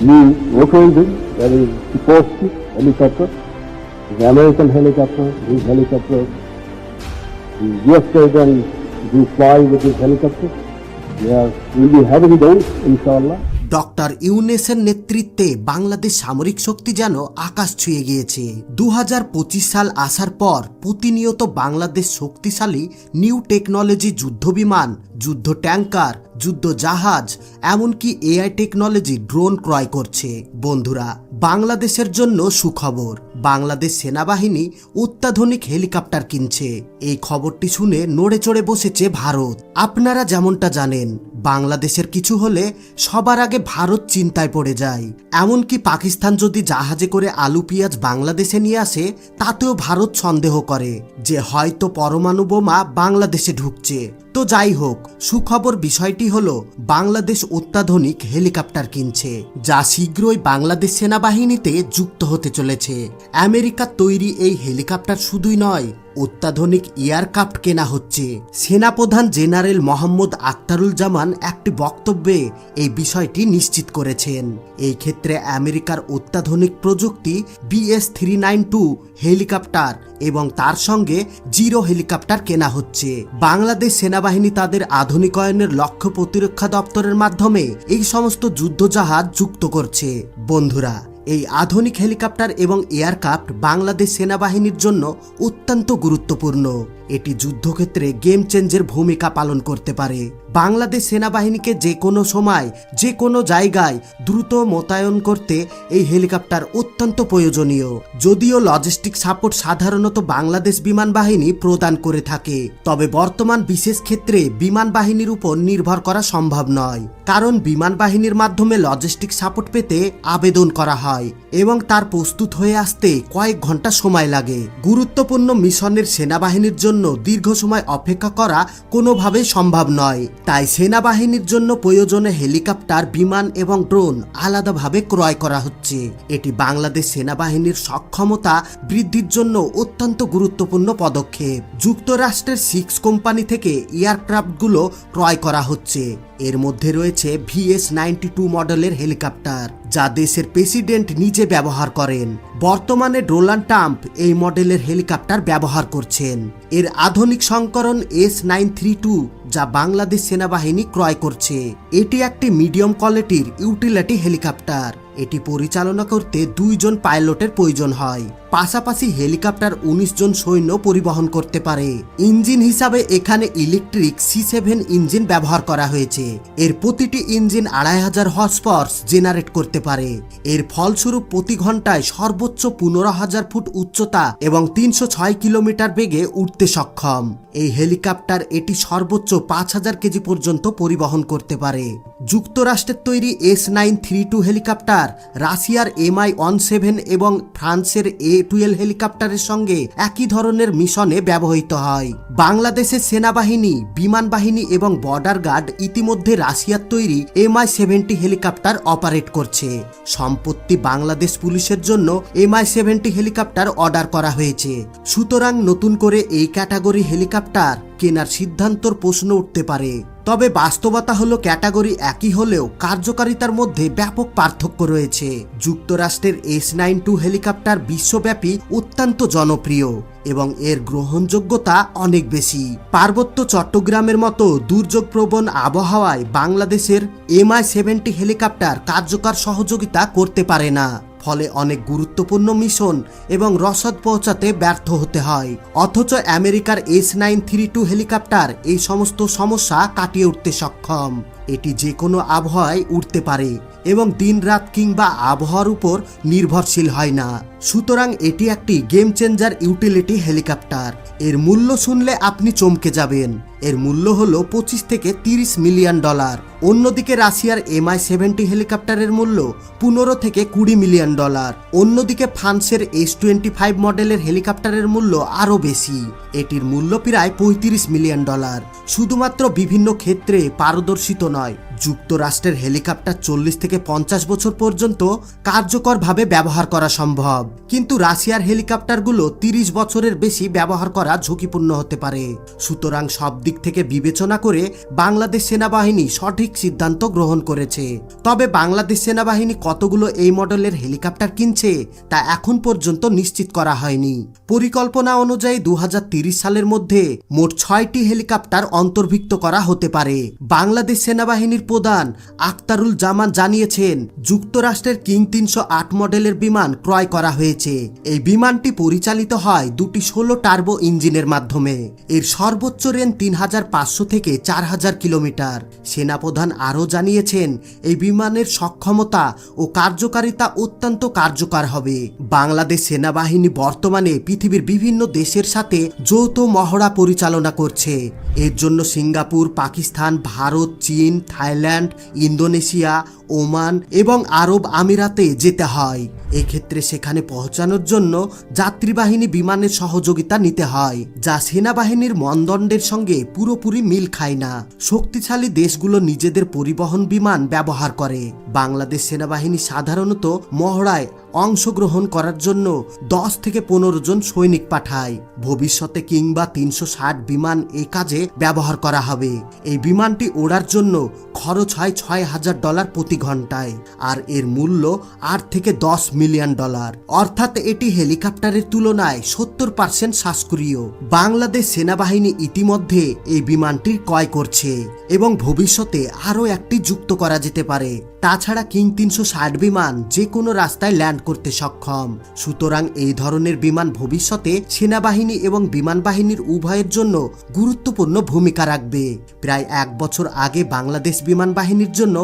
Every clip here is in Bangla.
new rotor engine, that is Sikorsky helicopter, the American helicopter, these helicopters. The US President do fly with this helicopter. We are, we'll be having those, inshallah. Doctor ইউনেসের নেতৃত্বে বাংলাদেশ সামরিক শক্তি যেন আকাশ ছুঁয়ে গিয়েছে। দু হাজার পঁচিশ সাল আসার পর প্রতিনিয়ত বাংলাদেশ শক্তিশালী নিউ টেকনোলজি যুদ্ধবিমান, যুদ্ধ ট্যাঙ্কার, যুদ্ধ জাহাজ, এমনকি এআই টেকনোলজি ড্রোন ক্রয় করছে। বন্ধুরা বাংলাদেশের জন্য সুখবর। বাংলাদেশ সেনাবাহিনী অত্যাধুনিক হেলিকপ্টার কিনছে। এই খবরটি শুনে নড়ে চড়ে বসেছে ভারত। আপনারা যেমনটা জানেন, বাংলাদেশের কিছু হলে সবার আগে ভারত চিন্তায় পড়ে যায়। এমনকি পাকিস্তান যদি জাহাজে করে আলু পেঁয়াজ বাংলাদেশে নিয়ে আসে, তাতেও ভারত সন্দেহ করে যে হয়তো পরমাণু বোমা বাংলাদেশে ঢুকছে। তো যাই হোক, সুখবর বিষয়টি হল, বাংলাদেশ অত্যাধুনিক হেলিকপ্টার কিনছে, যা শীঘ্রই বাংলাদেশ সেনাবাহিনীতে যুক্ত হতে চলেছে। আমেরিকার তৈরি এই হেলিকপ্টার শুধুই নয় অত্যাধুনিক এয়ারক্রাফট কেনা হচ্ছে। সেনাপ্রধান জেনারেল মোহাম্মদ আক্তারুল জামান একটি বক্তব্যে এই বিষয়টি নিশ্চিত করেছেন। এই ক্ষেত্রে আমেরিকার অত্যাধুনিক প্রযুক্তি B S three nine two, helicopter এবং তার সঙ্গে জিরো হেলিকপ্টার কেনা হচ্ছে। বাংলাদেশ সেনাবাহিনী তাদের আধুনিকায়নের লক্ষ্য প্রতিরক্ষা দপ্তরের মাধ্যমে এই সমস্ত যুদ্ধজাহাজ যুক্ত করছে। বন্ধুরা এই আধুনিক হেলিকপ্টার এবং এয়ারক্রাফট বাংলাদেশ সেনাবাহিনীর জন্য অত্যন্ত গুরুত্বপূর্ণ। এটি যুদ্ধক্ষেত্রে গেম চেঞ্জের ভূমিকা পালন করতে পারে। বাংলাদেশ সেনাবাহিনীকে যে কোনো সময়, যে কোনো জায়গায় দ্রুত মোতায়েন করতে এই হেলিকপ্টার অত্যন্ত প্রয়োজনীয়। যদিও লজিস্টিক সাপোর্ট সাধারণত বাংলাদেশ বিমান বাহিনী প্রদান করে থাকে, তবে বর্তমান বিশেষ ক্ষেত্রে বিমান বাহিনীর উপর নির্ভর করা সম্ভব নয়। কারণ বিমান বাহিনীর মাধ্যমে লজিস্টিক সাপোর্ট পেতে আবেদন করা হয়। এবং তার প্রস্তুত হয়ে আসতে কয়েক ঘণ্টা সময় লাগে। গুরুত্বপূর্ণ মিশনের সেনাবাহিনীর জন্য দীর্ঘ সময় অপেক্ষা করা কোনোভাবেই সম্ভব নয়। তাই সেনাবাহিনীর জন্য প্রয়োজনে হেলিকপ্টার, বিমান এবং ড্রোন আলাদাভাবে ক্রয় করা হচ্ছে। এটি বাংলাদেশ সেনাবাহিনীর সক্ষমতা বৃদ্ধির জন্য অত্যন্ত গুরুত্বপূর্ণ পদক্ষেপ। যুক্তরাষ্ট্রের সিক্স কোম্পানি থেকে এয়ারক্রাফটগুলো ক্রয় করা হচ্ছে। এর মধ্যে রয়েছে ভিএস নাইনটি টু মডেলের হেলিকপ্টার। যা দেশের প্রেসিডেন্ট নিজে ব্যবহার করেন। বর্তমানে ডোনাল্ড ট্রাম্প এই মডেলের হেলিকপ্টার ব্যবহার করছেন। এর আধুনিক সংকরণ এস নাইন থ্রি টু যা বাংলাদেশ সেনাবাহিনী ক্রয় করছে। এটি একটি মিডিয়াম কোয়ালিটির ইউটিলিটি হেলিকপ্টার। এটি পরিচালনা করতে দুইজন পাইলটের প্রয়োজন হয়। পাশাপাশি হেলিকপ্টার উনিশ জন সৈন্য পরিবহন করতে পারে। ইঞ্জিন হিসাবে এখানে ইলেকট্রিক সি সেভেন ইঞ্জিন ব্যবহার করা হয়েছে। এর প্রতিটি ইঞ্জিন আড়াই হাজার হর্স পাওয়ার্স জেনারেট করতে পারে। এর ফলস্বরূপ প্রতি ঘন্টায় সর্বোচ্চ পনেরো হাজার ফুট উচ্চতা এবং তিনশো ছয় কিলোমিটার বেগে উঠতে সক্ষম। এই হেলিকপ্টার এটি সর্বোচ্চ পাঁচ হাজার কেজি পর্যন্ত পরিবহন করতে পারে। যুক্তরাষ্ট্রের তৈরি S nine three two helicopter, রাশিয়ার এমআই ওয়ান সেভেন এবং ফ্রান্সের এ টুয়েলভ হেলিকপ্টারের সঙ্গে একই ধরনের মিশনে ব্যবহৃত হয়। বাংলাদেশের সেনাবাহিনী, বিমান বাহিনী এবং বর্ডার গার্ড ইতিমধ্যে রাশিয়ার তৈরি এমআই সেভেন্টি হেলিকপ্টার অপারেট করছে। সম্পত্তি বাংলাদেশ পুলিশের জন্য এমআই সেভেন্টি হেলিকপ্টার অর্ডার করা হয়েছে। সুতরাং নতুন করে এই ক্যাটাগরি হেলিকপ্টার কেনার সিদ্ধান্তর প্রশ্ন উঠতে পারে। তবে বাস্তবতা হলো ক্যাটাগরি একই হলেও কার্যকারিতার মধ্যে ব্যাপক পার্থক্য রয়েছে। যুক্তরাষ্ট্রের এস নাইন টু হেলিকপ্টার বিশ্বব্যাপী অত্যন্ত জনপ্রিয় এবং এর গ্রহণযোগ্যতা অনেক বেশি। পার্বত্য চট্টগ্রামের মতো দুর্যোগপ্রবণ আবহাওয়ায় বাংলাদেশের এমআই সেভেন্টি হেলিকপ্টার কার্যকর সহযোগিতা করতে পারে না। ফলে অনেক গুরুত্বপূর্ণ মিশন এবং রসদ পৌঁছাতে ব্যর্থ হতে হয়। অথচ আমেরিকার S nine three two helicopter এই সমস্ত সমস্যা কাটিয়ে উঠতে সক্ষম। এটি যে কোনো আবহাওয়ায় উঠতে পারে। এবং দিনরাত কিংবা আবহাওয়ার উপর নির্ভরশীল হয় না। সুতরাং এটি একটি গেম চেঞ্জার ইউটিলিটি হেলিকপ্টার এর মূল্য শুনলে আপনি চমকে যাবেন। এর মূল্য হল পঁচিশ থেকে তিরিশ মিলিয়ন ডলার। অন্যদিকে রাশিয়ার এমআই সেভেন্টি হেলিকপ্টারের মূল্য পনেরো থেকে কুড়ি মিলিয়ন ডলার। অন্যদিকে ফ্রান্সের এস টোয়েন্টি ফাইভ মডেলের হেলিকপ্টারের মূল্য আরও বেশি। এটির মূল্য প্রায় পঁয়ত্রিশ মিলিয়ন ডলার। শুধুমাত্র বিভিন্ন ক্ষেত্রে পারদর্শিত নয়। যুক্তরাষ্ট্রের হেলিকপ্টার চল্লিশ থেকে পঞ্চাশ বছর পর্যন্ত কার্যকরভাবে ব্যবহার করা সম্ভব। কিন্তু রাশিয়ার হেলিকপ্টারগুলো তিরিশ বছরের বেশি ব্যবহার করা ঝুঁকিপূর্ণ হতে পারে। সুতরাং সব দিক থেকে বিবেচনা করে বাংলাদেশ সেনাবাহিনী সঠিক সিদ্ধান্ত গ্রহণ করেছে। তবে বাংলাদেশ সেনাবাহিনী কতগুলো এই মডেলের হেলিকপ্টার কিনছে, তা এখন পর্যন্ত নিশ্চিত করা হয়নি। পরিকল্পনা অনুযায়ী দু সালের মধ্যে মোট ছয়টি হেলিকপ্টার অন্তর্ভুক্ত করা হতে পারে। বাংলাদেশ সেনাবাহিনীর প্রধান আক্তারুল জামান জানিয়েছেন, যুক্তরাষ্ট্রের কিং তিনশো আট মডেলের বিমান ক্রয় করা হয়েছে। এই বিমানটি পরিচালিত হয় দুটি ষোলো টার্বো ইঞ্জিনের মাধ্যমে। এর সর্বোচ্চ রেঞ্জ তিন হাজার পাঁচশো থেকে চার হাজার কিলোমিটার। সেনাপ্রধান আরও জানিয়েছেন, এই বিমানের সক্ষমতা ও কার্যকারিতা অত্যন্ত কার্যকর হবে। বাংলাদেশ সেনাবাহিনী বর্তমানে পৃথিবীর বিভিন্ন দেশের সাথে যৌথ মহড়া পরিচালনা করছে। এর জন্য সিঙ্গাপুর, পাকিস্তান, ভারত, চীন, থাইল্যান্ড ইন্দোনেশিয়া ওমান এবং আরব আমিরাতে যেতে হয়। এক্ষেত্রে সেখানে পৌঁছানোর জন্য যাত্রীবাহিনী বিমানের সহযোগিতা নিতে হয়, যা সেনাবাহিনীর মনদণ্ডের সঙ্গে পুরোপুরি মিল খায় না। শক্তিশালী দেশগুলো নিজেদের পরিবহন বিমান ব্যবহার করে। বাংলাদেশ সেনাবাহিনী সাধারণত মহড়ায় অংশগ্রহণ করার জন্য দশ থেকে পনেরো জন সৈনিক পাঠায়। ভবিষ্যতে কিংবা তিনশো ষাট বিমান এই কাজে ব্যবহার করা হবে। এই বিমানটি ওড়ার জন্য খরচ হয় ছয় হাজার ডলার প্রতি ঘন্টায়, আর এর মূল্য আট থেকে দশ মিলিয়ন ডলার। অর্থাৎ এটি হেলিকপ্টারের তুলনায় সত্তর পার্সেন্ট শ্বাসকরীয় বাংলাদেশ সেনাবাহিনী ইতিমধ্যে এই বিমানটির ক্রয় করছে এবং ভবিষ্যতে আরও একটি যুক্ত করা যেতে পারে। তাছাড়া কিং তিনশো ষাট বিমান যে কোনো রাস্তায় ল্যান্ড করতে সক্ষম। সুতরাং এই ধরনের বিমান ভবিষ্যতে সেনাবাহিনী এবং বিমান বাহিনীর উভয়ের জন্য গুরুত্বপূর্ণ ভূমিকা রাখবে। প্রায় এক বছর আগে বাংলাদেশ বিমান বাহিনীর জন্য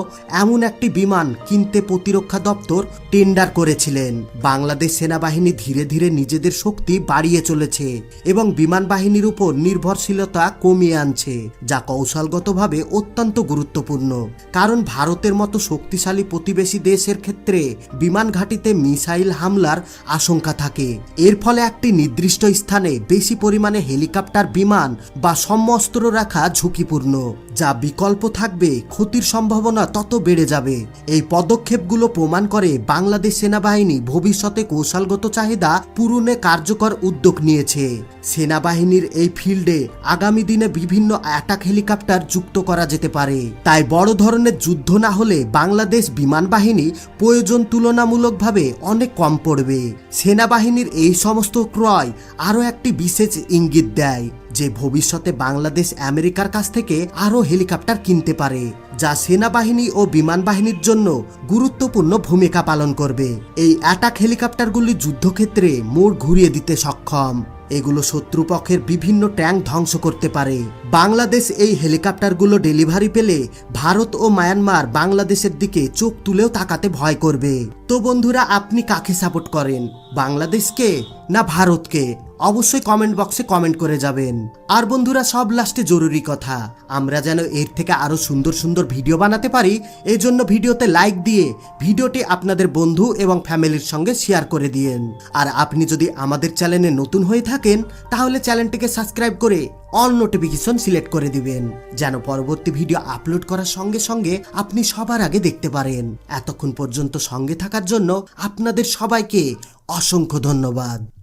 এমন একটি বিমান কিনতে প্রতিরক্ষা দপ্তর টেন্ডার করেছিলেন। বাংলাদেশ সেনাবাহিনী ধীরে ধীরে নিজেদের শক্তি বাড়িয়ে চলেছে এবং বিমান বাহিনীর উপর নির্ভরশীলতা কমিয়ে আনছে, যা কৌশলগতভাবে অত্যন্ত গুরুত্বপূর্ণ। কারণ ভারতের মতো শক্তিশালী প্রতিবেশী দেশের ক্ষেত্রে বিমান ঘাঁটিতে মিসাইল হামলার আশঙ্কা থাকে। এর ফলে একটি নির্দিষ্ট স্থানে বেশি পরিমাণে হেলিকপ্টার বিমান বা সমস্ত্র রাখা ঝুঁকিপূর্ণ, যা বিকল্প থাকবে, ক্ষতির সম্ভাবনা তত বেড়ে যাবে। এই পদক্ষেপগুলো প্রমাণ করে বাংলাদেশ সেনাবাহিনী ভবিষ্যতে কৌশলগত চাহিদা পূরণে কার্যকর উদ্যোগ নিয়েছে। সেনাবাহিনীর এই ফিল্ডে আগামী দিনে বিভিন্ন অ্যাটাক হেলিকপ্টার যুক্ত করা যেতে পারে। তাই বড় ধরনের যুদ্ধ না হলে বাংলাদেশ বিমান বাহিনী প্রয়োজন তুলনামূলকভাবে অনেক কম পড়বে। সেনাবাহিনীর এই সমস্ত ক্রয় আরও একটি বিশেষ ইঙ্গিত দেয়। যে ভবিষ্যতে বাংলাদেশ আমেরিকার কাছ থেকে আরও হেলিকপ্টার কিনতে পারে, যা সেনাবাহিনী ও বিমান বাহিনীর জন্য গুরুত্বপূর্ণ ভূমিকা পালন করবে। এই অ্যাটাক হেলিকপ্টারগুলি যুদ্ধক্ষেত্রে মোড় ঘুরিয়ে দিতে সক্ষম। এগুলো শত্রুপক্ষের বিভিন্ন ট্যাঙ্ক ধ্বংস করতে পারে। বাংলাদেশ এই হেলিকপ্টারগুলো ডেলিভারি পেলে ভারত ও মায়ানমার বাংলাদেশের দিকে চোখ তুলেও তাকাতে ভয় করবে। তো বন্ধুরা, আপনি কাকে সাপোর্ট করেন? বাংলাদেশকে না ভারতকে? অবশ্যই কমেন্ট বক্সে কমেন্ট করে যাবেন। আর বন্ধুরা, সব লাস্টে জরুরি কথা, আমরা যেন এর থেকে আরও সুন্দর সুন্দর ভিডিও বানাতে পারি এই জন্য ভিডিওতে লাইক দিয়ে ভিডিওটি আপনাদের বন্ধু এবং ফ্যামিলির সঙ্গে শেয়ার করে দিয়েন। আর আপনি যদি আমাদের চ্যানেলে নতুন হয়ে থাকেন, তাহলে চ্যানেলটিকে সাবস্ক্রাইব করে অল নোটিফিকেশন সিলেক্ট করে দিবেন, যেন পরবর্তী ভিডিও আপলোড করার সঙ্গে সঙ্গে আপনি সবার আগে দেখতে পারেন। এতক্ষণ পর্যন্ত সঙ্গে থাকার জন্য আপনাদের সবাইকে অসংখ্য ধন্যবাদ।